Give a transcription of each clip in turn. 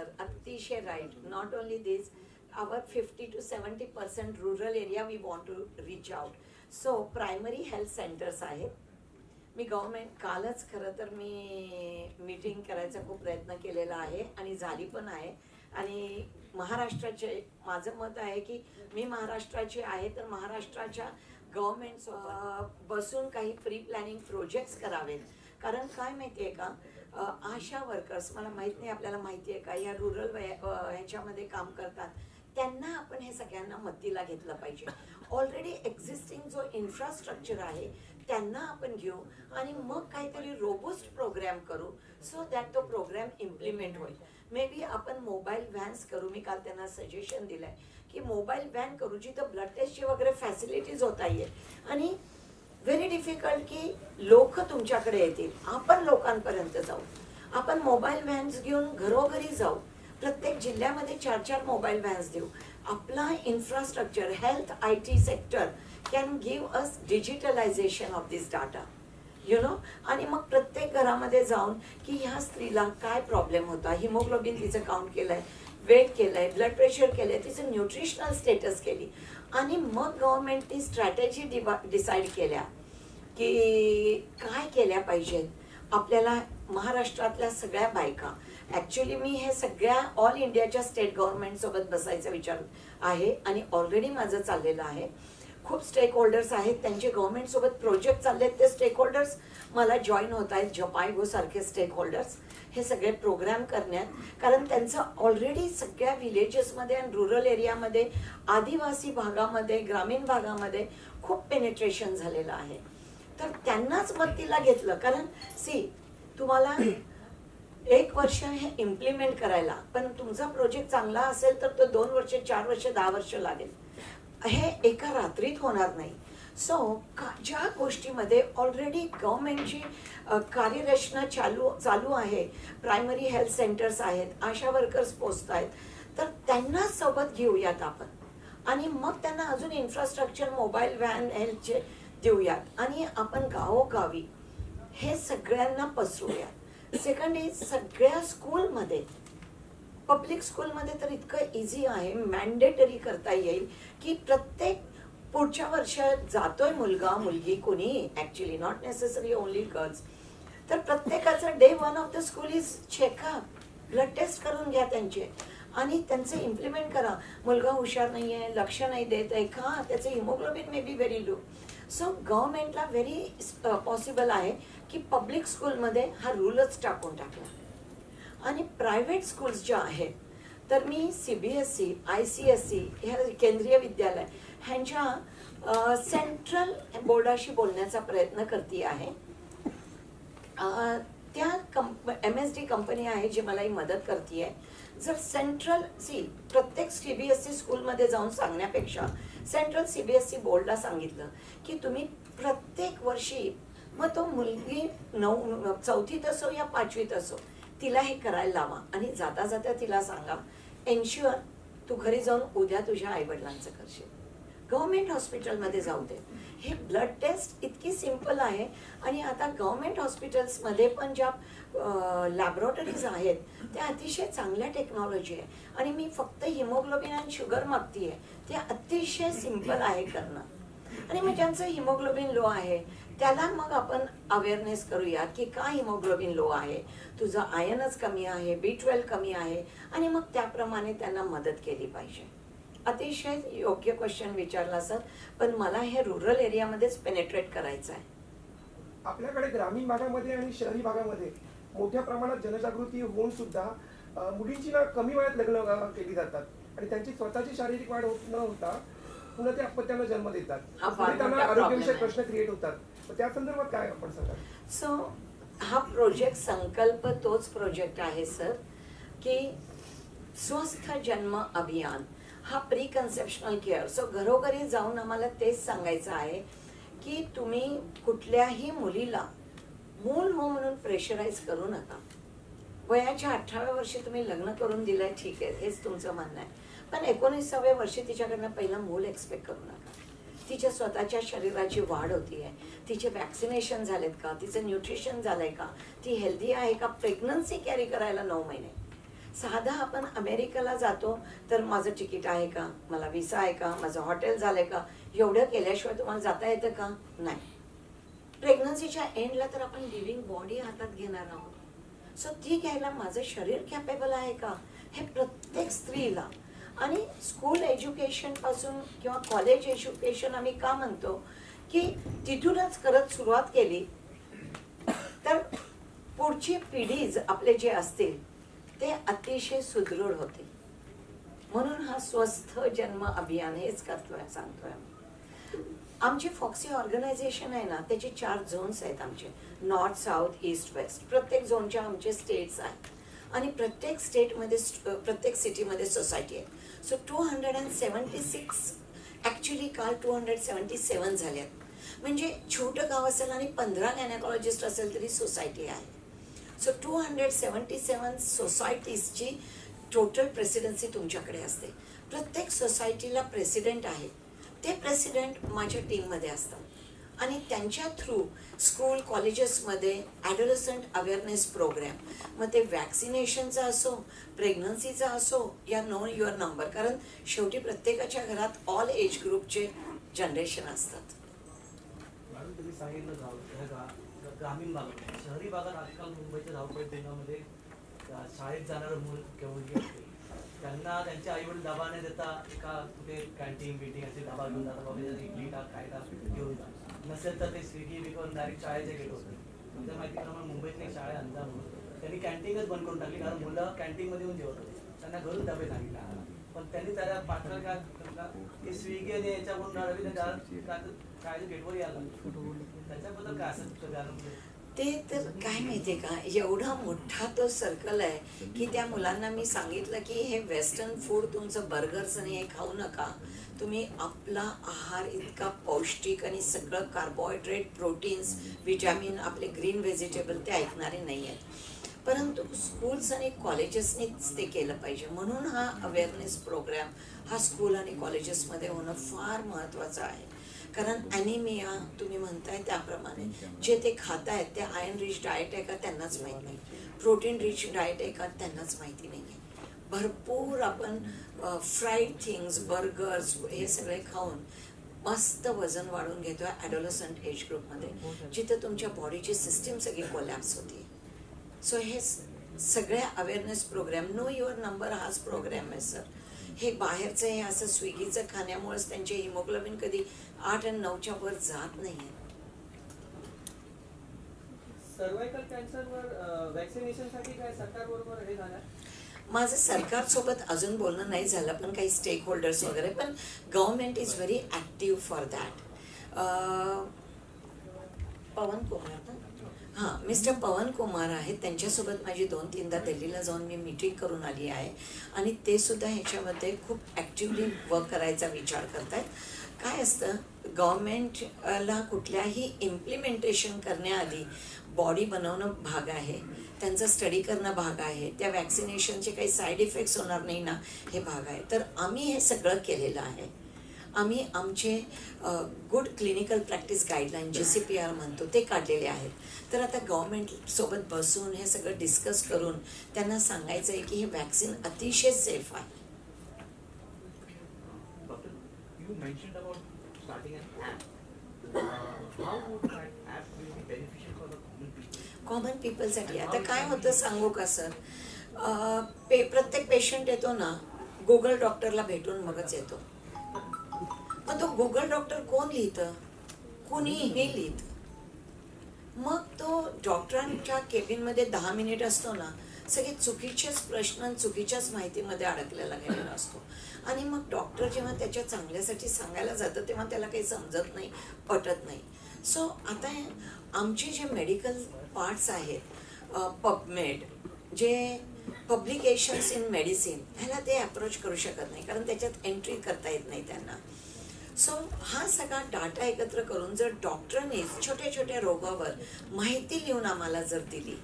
Sir अतिशय right not only this our fifty two seventy percent rural area we want to reach out so primary health centres आहेत मी government कालच खरं तर मी meeting करायचा खूप प्रयत्न केलेला आहे आणि झाली पण आहे. आणि महाराष्ट्राचे माझं मत आहे की मी महाराष्ट्राची आहे तर महाराष्ट्राच्या गव्हर्मेंट बसून काही प्री प्लॅनिंग प्रोजेक्ट्स करावेत. कारण काय माहिती आहे का? आशा वर्कर्स मला माहीत नाही आपल्याला माहिती आहे का या रुरल ह्याच्यामध्ये काम करतात. त्यांना आपण हे सगळ्यांना मदतीला घेतलं पाहिजे. ऑलरेडी एक्झिस्टिंग जो इन्फ्रास्ट्रक्चर आहे त्यांना आपण घेऊ आणि मग काहीतरी रोबोस्ट प्रोग्रॅम करू सो दॅट तो प्रोग्रॅम इम्प्लिमेंट होईल. मे बी आपण मोबाईल व्हॅन्स करू. मी काल त्यांना सजेशन दिलंय की मोबाईल व्हॅन करू जिथं ब्लड टेस्टची वगैरे फॅसिलिटीज होता येईल आणि व्हेरी डिफिकल्ट की लोक तुमच्याकडे येतील. आपण लोकांपर्यंत जाऊ. आपण मोबाईल व्हॅन्स घेऊन घरोघरी जाऊ. प्रत्येक जिल्ह्यामध्ये चार चार मोबाईल व्हॅन्स देऊ. आपला infrastructure health I T sector can give us digitalisation of this data you know आणि मग प्रत्येक घरामध्ये जाऊन की ह्या स्त्रीला काय प्रॉब्लेम होता? हिमोग्लोबिन तिचं काउंट केलंय. वेट केलंय ब्लड प्रेशर केलंय तिचं न्यूट्रिशनल स्टेटस केली. आणि मग गव्हर्नमेंटनी स्ट्रॅटेजी डिवा डिसाईड केल्या की काय केल्या पाहिजेत? आपल्याला महाराष्ट्रातल्या सगळ्या बायका ॲक्च्युली मी हे सगळ्या ऑल इंडियाच्या स्टेट गव्हर्नमेंट सोबत बसायचा विचार आहे आणि ऑलरेडी माझं चाललेलं आहे. खूप स्टेक होल्डर्स आहेत त्यांचे गव्हर्नमेंट सोबत प्रोजेक्ट चालले आहेत ते स्टेक होल्डर्स मला जॉईन होत आहेत जपायगोसारखे स्टेक होल्डर्स हे सगळे प्रोग्राम करण्यात कारण त्यांचं ऑलरेडी सगळ्या विलेजेसमध्ये आणि रुरल एरियामध्ये आदिवासी भागामध्ये ग्रामीण भागामध्ये खूप पेनिट्रेशन झालेलं आहे. तर त्यांनाच मदतीला घेतलं. कारण सी तुम्हाला एक वर्ष हे इम्प्लिमेंट करायला पण तुमचा प्रोजेक्ट चांगला असेल तर तो दोन वर्ष चार वर्ष दहा वर्ष लागेल. हे एका रात्रीत होणार नाही. सो ज्या गोष्टीमध्ये ऑलरेडी गव्हर्मेंटची कार्यरचना चालू चालू आहे प्रायमरी हेल्थ सेंटर्स आहेत आशा वर्कर्स पोचत आहेत तर त्यांना सोबत घेऊयात आपण. आणि मग त्यांना अजून इन्फ्रास्ट्रक्चर मोबाईल व्हॅन हेल्थचे देऊयात. आणि आपण गावोगावी हे सगळ्यांना पसरूयात. सेकंड इज सगळ्या स्कूलमध्ये पब्लिक स्कूलमध्ये तर इतकं इझी आहे मॅन्डेटरी करता येईल की प्रत्येक पुढच्या वर्षात जातोय मुलगा मुलगी कोणी? Actually not necessary only girls तर प्रत्येकाचं day one of the school is checkup blood test करून घ्या त्यांचे. आणि त्यांचे इम्प्लिमेंट करा. मुलगा हुशार नाही आहे लक्ष नाही देत आहे का? त्याचं haemoglobin maybe very low so गव्हर्नमेंटला very possible आहे की पब्लिक स्कूलमध्ये हा रूलच टाकून टाकला. आणि प्रायव्हेट स्कूल्स ज्या आहेत तर मी C B S C I C S C ह्या केंद्रीय विद्यालय ह्यांच्या सेंट्रल बोर्डाशी बोलण्याचा प्रयत्न करते आहे. त्या कंप एम एस डी कंपनी आहे जी मला ही मदत करते जर सेंट्रल सी प्रत्येक सी बी एस सी स्कूलमध्ये जाऊन सांगण्यापेक्षा central C B S C बोर्डला सांगितलं की तुम्ही प्रत्येक वर्षी मग तो मुलगी नऊ चौथीत असो या पाचवीत असो तिला हे करायला लावा आणि जाता जाता तिला सांगा. एन्श्युअर तू घरी जाऊन उद्या तुझ्या आईवडिलांचं करशील. गव्हर्मेंट हॉस्पिटलमध्ये जाऊ दे. हे ब्लड टेस्ट इतकी सिंपल आहे आणि आता गव्हर्मेंट हॉस्पिटल्समध्ये पण ज्या लॅबोरेटरीज आहेत त्या अतिशय चांगल्या टेक्नॉलॉजी आहे. आणि मी फक्त हिमोग्लोबिन आणि शुगर मागतीये. ते अतिशय सिंपल आहे करणं. आणि मग ज्यांचं हिमोग्लोबिन लो आहे त्याला मग आपण अवेअरनेस करूया की का हिमोग्लोबिन लो आहे. तुझं आयनच कमी आहे बी ट्वेल्व कमी आहे आणि मग त्याप्रमाणे त्यांना मदत केली पाहिजे. अतिशय योग्य क्वेश्चन विचारला सर पण मला हे रुरल एरियामध्येच पेनेट्रेट करायचं आहे. आपल्याकडे ग्रामीण भागामध्ये आणि शहरी भागामध्ये मोठ्या प्रमाणात जनजागृती होऊन सुद्धा मुलींची ना कमी वयात लग्न केली जातात. आणि त्यांची स्वतःची शारीरिक वाढ होत न होता पुन्हा ते अपत्यांना जन्म देतात. पुढे त्यांना आरोग्यविषयक. प्रश्न क्रिएट होतात. त्या संदर्भात काय आपण सांगा सो हा प्रोजेक्ट संकल्प तोच प्रोजेक्ट आहे सर की स्वस्थ जन्म अभियान. हा प्री कन्सेप्शनल केअर सो घरोघरी जाऊन आम्हाला तेच सांगायचं आहे की तुम्ही कुठल्याही मुलीला मूल हो म्हणून प्रेशराईज करू नका. वयाच्या अठराव्या वर्षी तुम्ही लग्न करून दिलंय ठीक आहे हेच तुमचं म्हणणं आहे. पण एकोणीसाव्या वर्षी तिच्याकडनं पहिलं मूल एक्सपेक्ट करू नका. तिच्या स्वतःच्या शरीराची वाढ होती आहे. तिचे वॅक्सिनेशन झालेत का? तिचं न्यूट्रिशन झालंय का? ती हेल्दी आहे का? प्रेग्नन्सी कॅरी करायला नऊ महिने. साधा आपण अमेरिकेला जातो तर माझं तिकीट आहे का? मला विसा आहे का? माझं हॉटेल झालंय का? एवढं केल्याशिवाय तुम्हाला जाता येतं का? नाही. प्रेग्नन्सीच्या एंडला तर आपण लिव्हिंग बॉडी हातात घेणार आहोत. सो ती घ्यायला माझं शरीर कॅपेबल आहे का? हे प्रत्येक स्त्रीला आणि स्कूल एज्युकेशनपासून किंवा कॉलेज एज्युकेशन आम्ही का म्हणतो की तिथूनच करत सुरुवात केली तर पुढची पिढीज आपले जे असतील ते अतिशय सुदृढ होते म्हणून हा स्वस्थ जन्म अभियान हेच करतोय सांगतोय आम्ही. आमची फॉक्सी ऑर्गनायझेशन आहे ना त्याचे चार झोन्स आहेत आमचे. नॉर्थ साऊथ ईस्ट वेस्ट प्रत्येक झोनच्या आमचे स्टेट्स आहेत. आणि प्रत्येक स्टेटमध्ये प्रत्येक सिटीमध्ये सोसायटी आहे. So two hundred and seventy six actually काल टू हंड्रेड सेवन्टी सेवन झाल्यात. आहेत म्हणजे छोटं गाव असेल आणि पंधरा गॅनेकॉलॉजिस्ट असेल तरी सोसायटी आहे. So two hundred seventy seven सोसायटीजची total presidency तुमच्याकडे असते. प्रत्येक सोसायटीला प्रेसिडेंट आहे. ते प्रेसिडेंट माझ्या टीममध्ये असतात. आणि त्यांच्या थ्रू स्कूल कॉलेजेसमध्ये ॲडोलसंट अवेअरनेस प्रोग्रॅम मग ते वॅक्सिनेशनचा असो प्रेग्नन्सीचा असो या नो युअर नंबर कारण शेवटी प्रत्येकाच्या घरात ऑल एज ग्रुपचे जनरेशन असतात. तुम्ही सांगितलं ग्रामीण भागात. शहरी भागात आजकाल मुंबईच्या धावपळीत देण्यामध्ये शाळेत जाणारं मूल किंवा मुलगी असते. त्यांना त्यांचे आईवडील दबा न देता एका कुठे कॅन्टीन बिटिंग असे दबा घेऊन जातात इडली टाक काय टाक नसेल तर ते स्विगी विकून डायरेक्ट शाळेचे गेलो होते. तुमच्या माहितीप्रमाणे मुंबईतली एक शाळा आहे म्हणून त्यांनी कॅन्टीनच बंद करून टाकली कारण मुलं कॅन्टीनमध्ये येऊन जेवत होते. त्यांना घरून डबे लागले. पण त्यांनी त्याला पात्र का? की स्विगी आणि याच्याकडून रवी शाळेच्या गेटवर यायला त्याच्याबद्दल काय असं तुमचं ते तर काय माहितीये का? एवढा मोठा तो सर्कल आहे की त्या मुलांना मी सांगितलं की हे वेस्टर्न फूड तुमचं बर्गर्स आणि हे खाऊ नका. तुम्ही आपला आहार इतका पौष्टिक आणि सगळं कार्बोहायड्रेट प्रोटीन्स विटॅमिन आपले ग्रीन व्हेजिटेबल ते ऐकणारे नाही आहेत परंतु स्कूल्स आणि कॉलेजेसनीच ते केलं पाहिजे. म्हणून हा अवेअरनेस प्रोग्राम हा स्कूल आणि कॉलेजेसमध्ये होणं फार महत्त्वाचं आहे. कारण ॲनिमिया तुम्ही म्हणताय त्याप्रमाणे जे ते खात आहेत ते आयर्न रिच डाएट आहे का त्यांनाच माहीत नाही. प्रोटीन रिच डाएट आहे का त्यांनाच माहिती नाही आहे भरपूर आपण फ्राईड थिंग्स बर्गर्स हे सगळे खाऊन मस्त वजन वाढून घेतोय ॲडोलसंट एज ग्रुपमध्ये जिथं तुमच्या बॉडीची सिस्टीम सगळी कोलॅप्स होती. सो हे सगळ्या awareness programme know your number हाच प्रोग्राम आहे सर हे बाहेरचं हे असं स्विगीचं खाण्यामुळेच त्यांचे हिमोग्लोबिन कधी आठ आणि नऊच्या वर जात नाही आहे सर्वायकल कॅन्सरवर वॅक्सिनेशनसाठी काय सरकारबरोबर हे झालं? माझं सरकारसोबत अजून बोलणं नाही झालं पण काही स्टेक होल्डर्स वगैरे पण government is very active for that Pawan Kumar ना? हां मिस्टर पवन कुमार आहेत. त्यांच्यासोबत माझी दोन तीनदा दिल्लीला जाऊन मी मीटिंग करून आली आहे. आणि ते सुद्धा ह्याच्यामध्ये खूप ॲक्टिवली वर्क करायचा विचार करत आहेत काय असतं गव्हर्मेंटला कुठल्याही इम्प्लिमेंटेशन करण्याआधी बॉडी बनवणं भाग आहे. त्यांचा स्टडी करणं भाग आहे. त्या वॅक्सिनेशनचे काही साईड इफेक्ट्स होणार नाही ना हे भाग आहे. तर आम्ही हे सगळं केलेलं आहे. आम्ही आमचे गुड क्लिनिकल प्रॅक्टिस गाईडलाईन जे सी पी आर म्हणतो ते काढलेले आहेत. तर आता गव्हर्मेंटसोबत बसून हे सगळं डिस्कस करून त्यांना सांगायचं आहे की हे वॅक्सिन अतिशय सेफ आहे. starting an app. Uh, how would that app be beneficial for the common people? Common पीपलसाठी आता काय होतं सांगू का सर? पे प्रत्येक पेशंट येतो ना गुगल डॉक्टरला भेटून मगच येतो. पण तो गुगल डॉक्टर कोण लिहितं? कुणीही लिहित. मग तो डॉक्टरांच्या केबिनमध्ये दहा मिनिट असतो ना सगळे चुकीचेच प्रश्न चुकीच्याच माहितीमध्ये अडकलेला गेलेला असतो. आणि मग डॉक्टर जेव्हा त्याच्या चांगल्यासाठी सांगायला जातं तेव्हा त्याला काही समजत नाही पटत नाही. सो आता हे आमचे जे मेडिकल पार्ट्स आहेत. पबमेड जे पब्लिकेशन्स इन मेडिसिन ह्याला ते अप्रोच करू शकत नाही कारण त्याच्यात एंट्री करता येत नाही त्यांना. सो हा सगळा डाटा एकत्र करून जर डॉक्टरने छोट्या छोट्या रोगावर माहिती लिहून आम्हाला जर दिली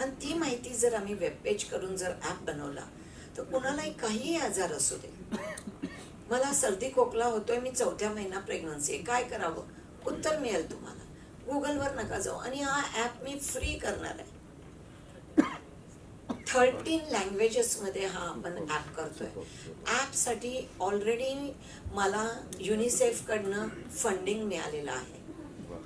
आणि ती माहिती जर आम्ही वेबपेज करून जर ॲप बनवला तर कुणालाही काहीही आजार असू दे. मला सर्दी खोकला होतोय मी चौथ्या महिना प्रेग्नन्सी आहे काय करावं? उत्तर मिळेल तुम्हाला. गुगलवर नका जाऊ. आणि हा ॲप मी फ्री करणार आहे. थर्टीन लँग्वेजेसमध्ये हा आपण ॲप करतोय. ॲपसाठी ऑलरेडी मला युनिसेफकडनं फंडिंग मिळालेलं आहे.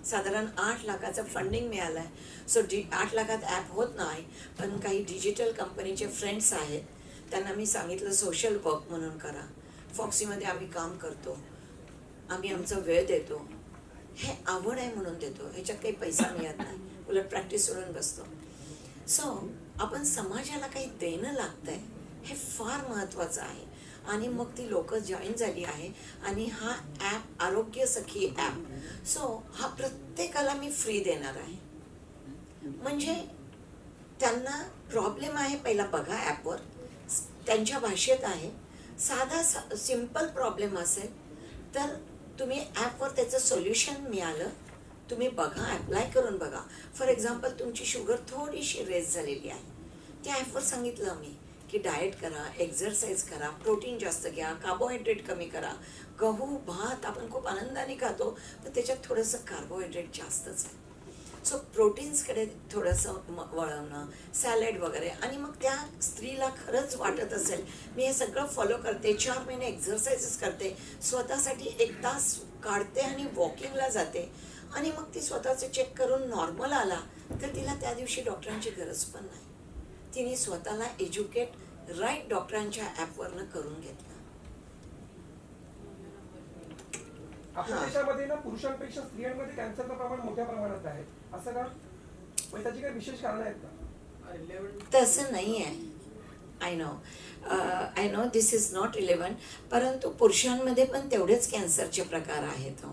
साधारण आठ लाखाचं फंडिंग मिळालं आहे सो डि आठ लाखात ॲप होत नाही पण काही डिजिटल कंपनीचे फ्रेंड्स आहेत. त्यांना मी सांगितलं सोशल वर्क म्हणून करा. फॉक्सीमध्ये आम्ही काम करतो. आम्ही आमचा वेळ देतो. हे आवड आहे म्हणून देतो. ह्याच्यात काही पैसा मिळत नाही. उलट प्रॅक्टिस सोडून बसतो. सो आपण समाजाला काही देणं लागतंय हे फार महत्त्वाचं आहे. आणि मग ती लोक जॉईन झाली आहे आणि हा ॲप आरोग्य सखी ॲप सो हा प्रत्येकाला मी फ्री देणार आहे. म्हणजे त्यांना प्रॉब्लेम आहे पहिला बघा ॲपवर त्यांच्या भाषेत आहे. साधा सिंपल प्रॉब्लेम असेल तर तुम्ही ॲपवर त्याचं सोल्युशन मिळालं तुम्ही बघा ॲप्लाय करून बघा. फॉर एक्झाम्पल तुमची शुगर थोडीशी रेस झालेली आहे. त्या ॲपवर सांगितलं मी की डाएट करा एक्झरसाईज करा प्रोटीन जास्त घ्या कार्बोहायड्रेट कमी करा. गहू भात आपण खूप आनंदाने खातो पण त्याच्यात थोडंसं कार्बोहायड्रेट जास्तच आहे. सो प्रोटीन्सकडे थोडंसं वळवणं सॅलड वगैरे आणि मग त्या स्त्रीला खरंच वाटत असेल मी हे सगळं फॉलो करते चार महिने एक्झरसाइजेस करते स्वतःसाठी एक तास काढते आणि वॉकिंगला जाते. आणि मग ती स्वतःचं चेक करून नॉर्मल आला तर तिला त्या दिवशी डॉक्टरांची गरज पण नाही. तिने स्वतःला एज्युकेट राईट डॉक्टरांच्या ॲपवरनं करून घेतलं. आपल्या हा. देशामध्ये ना पुरुषांपेक्षा स्त्रियांमध्ये कॅन्सरचं प्रमाण मोठ्या प्रमाणात आहे. असं का? म्हणजे त्याची काही विशेष कारण आहेत का? तसं नाही आहे. I know I know this is not eleven परंतु पुरुषांमध्ये पण तेवढेच कॅन्सरचे प्रकार आहेत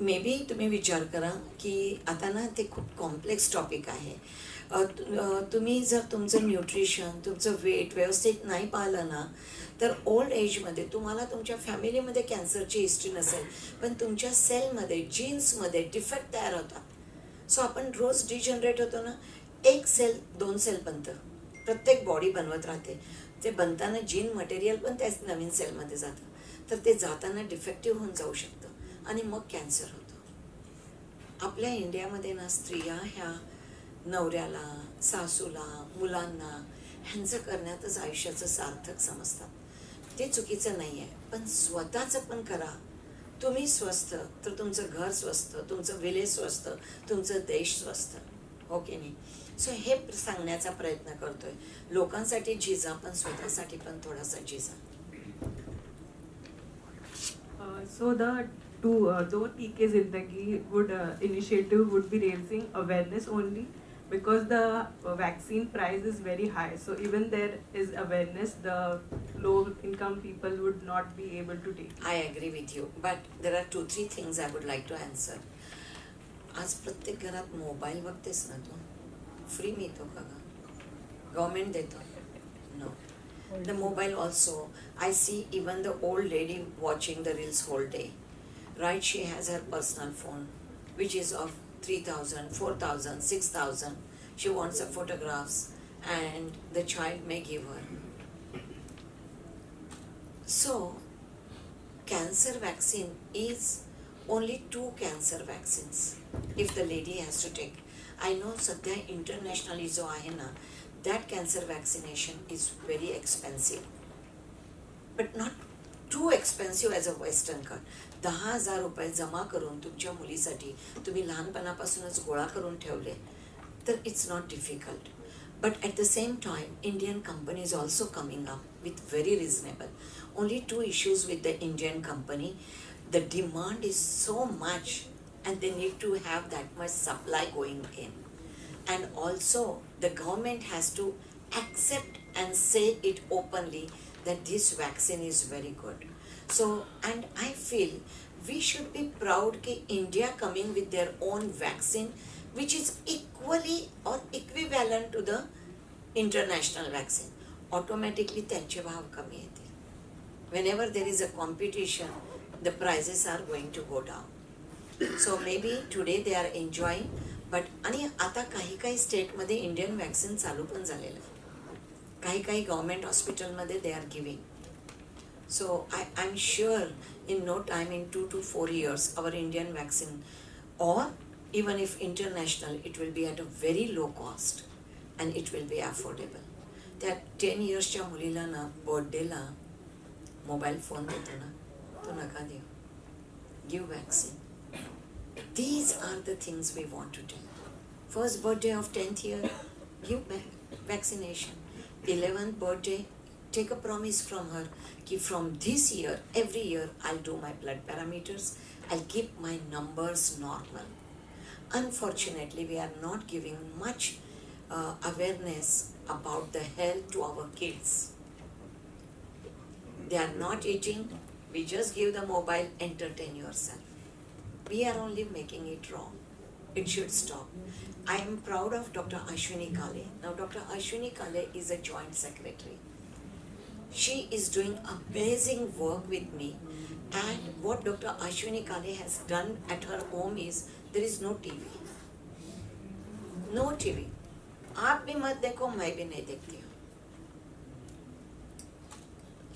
मे बी तुम्ही विचार करा की आता ना ते खूप कॉम्प्लेक्स टॉपिक आहे. तुम्ही जर तुमचं न्यूट्रिशन तुमचं वेट व्यवस्थित नाही पाहिलं ना तर ओल्ड एजमध्ये तुम्हाला तुमच्या फॅमिलीमध्ये कॅन्सरची हिस्ट्री नसेल पण तुमच्या सेलमध्ये जीन्समध्ये डिफेक्ट तयार होतात. सो आपण रोज डिजनरेट होतो ना एक सेल दोन सेल बनतं. प्रत्येक बॉडी बनवत राहते. ते बनताना जीन मटेरियल पण त्याच नवीन सेलमध्ये जातं. तर ते जाताना डिफेक्टिव्ह होऊन जाऊ शकतं. आणि मग कॅन्सर होतं. आपल्या इंडियामध्ये ना स्त्रिया ह्या नवऱ्याला सासूला मुलांना ह्यांचं करण्यातच आयुष्याचं सार्थक समजतात. ते चुकीचं नाही आहे पण स्वतःचं पण करा. तुम्ही स्वस्त तर तुमचं घर स्वस्त तुमचं विलेज स्वस्त तुमचं देश स्वस्त हो की नाही? सो हे सांगण्याचा प्रयत्न करतोय. लोकांसाठी झिजा पण स्वतःसाठी पण थोडासा झिजा so the to uh, though TK Zindagi would uh, initiative would be raising awareness only because the vaccine price is very high. So even there is awareness, the low income people would not be able to take. I agree with you, but there are two three things I would like to answer. आज प्रत्येक घरात mobile बघतेस ना तू free मिळतो का ग government देतो no the mobile also I see even the old lady watching the reels whole day Right she has her personal phone which is of three thousand four thousand six thousand she wants a photographs and the child may give her So, cancer vaccine is only two cancer vaccines if the lady has to take. I know सध्या internationally जो आहे ना that cancer vaccination is very expensive but not Too expensive as a western cut दहा हजार रुपये जमा करून तुमच्या मुलीसाठी तुम्ही लहानपणापासूनच गोळा करून ठेवले तर it's not difficult But at the same time, Indian companies also coming up with very reasonable. Only two issues with the Indian company. The demand is so much and they need to have that much supply going in. And also the government has to accept and say it openly that this vaccine is very good. So and I feel we should be proud that India coming with their own vaccine which is equally or equivalent to the international vaccine. Automatically त्यांचे भाव कमी येतील. Whenever there is a competition, the prices are going to go down. So maybe today they are enjoying, but आणि आता काही काही स्टेटमध्ये Indian vaccine चालू पण झालेलं आहे काही काही गव्हर्मेंट हॉस्पिटलमध्ये they are giving So I, I'm sure in no time, in two to four years, our Indian vaccine, or even if international, it will be at a very low cost and it will be affordable. त्या ten इयर्सच्या मुलीला ना बर्थडेला mobile phone देतो ना तो नका देऊ give vaccine these are the things we want to do first birthday of tenth year give vaccination 11th birthday, take a promise from her that from this year, every year, I'll do my blood parameters, I'll keep my numbers normal. Unfortunately, we are not giving much uh, awareness about the health to our kids. They are not eating, we just give the mobile, entertain yourself. We are only making it wrong it should stop i am proud of dr ashwini kale now dr ashwini kale is a joint secretary she is doing amazing work with me and what dr ashwini kale has done at her home is there is no tv no tv आप भी मत देखो मैं भी नहीं देखती हूँ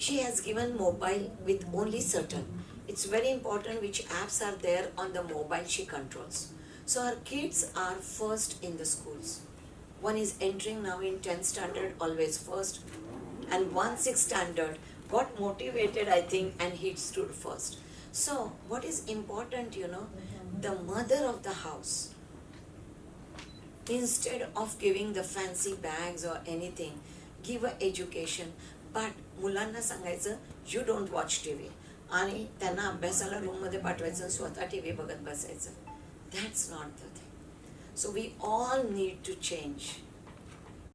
she has given mobile with only certain it's very important which apps are there on the mobile she controls so her kids are first in the schools one is entering now in 10th standard always first and one sixth standard got motivated i think and he stood first so what is important you know the mother of the house instead of giving the fancy bags or anything give a education but मुलांना सांगायचं you don't watch T V आणि त्यांना अभ्यासाला रूममध्ये पाठवायचं स्वतः T V बघत बसायचं that's not the thing. So we all need to change.